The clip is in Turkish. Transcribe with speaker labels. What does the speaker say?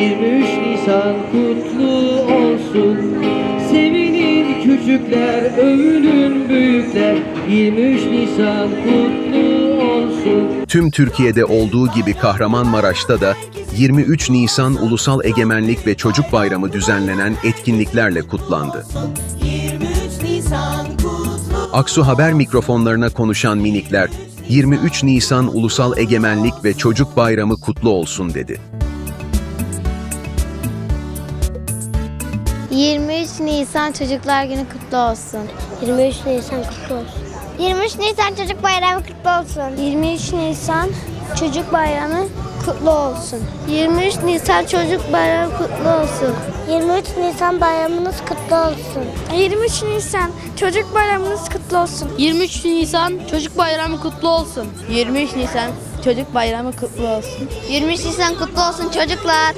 Speaker 1: 23 Nisan kutlu olsun Sevinin küçükler, övünün büyükler 23 Nisan kutlu olsun
Speaker 2: Tüm Türkiye'de olduğu gibi Kahramanmaraş'ta da 23 Nisan Ulusal Egemenlik ve Çocuk Bayramı düzenlenen etkinliklerle kutlandı.
Speaker 3: 23 Nisan kutlu
Speaker 2: Aksu Haber mikrofonlarına konuşan minikler, 23 Nisan Ulusal Egemenlik ve Çocuk Bayramı kutlu olsun dedi.
Speaker 4: 23 Nisan Çocuklar Günü kutlu olsun.
Speaker 5: 23 Nisan kutlu olsun. 23 Nisan Çocuk Bayramı kutlu olsun. 23 Nisan Çocuk Bayramı kutlu olsun. 23 Nisan Çocuk Bayramı kutlu olsun. 23 Nisan bayramınız kutlu olsun. 23 Nisan Çocuk Bayramınız kutlu olsun.
Speaker 6: 23 Nisan Çocuk Bayramı kutlu olsun. 23 Nisan Çocuk Bayramı kutlu olsun.
Speaker 4: 23 Nisan kutlu olsun çocuklar.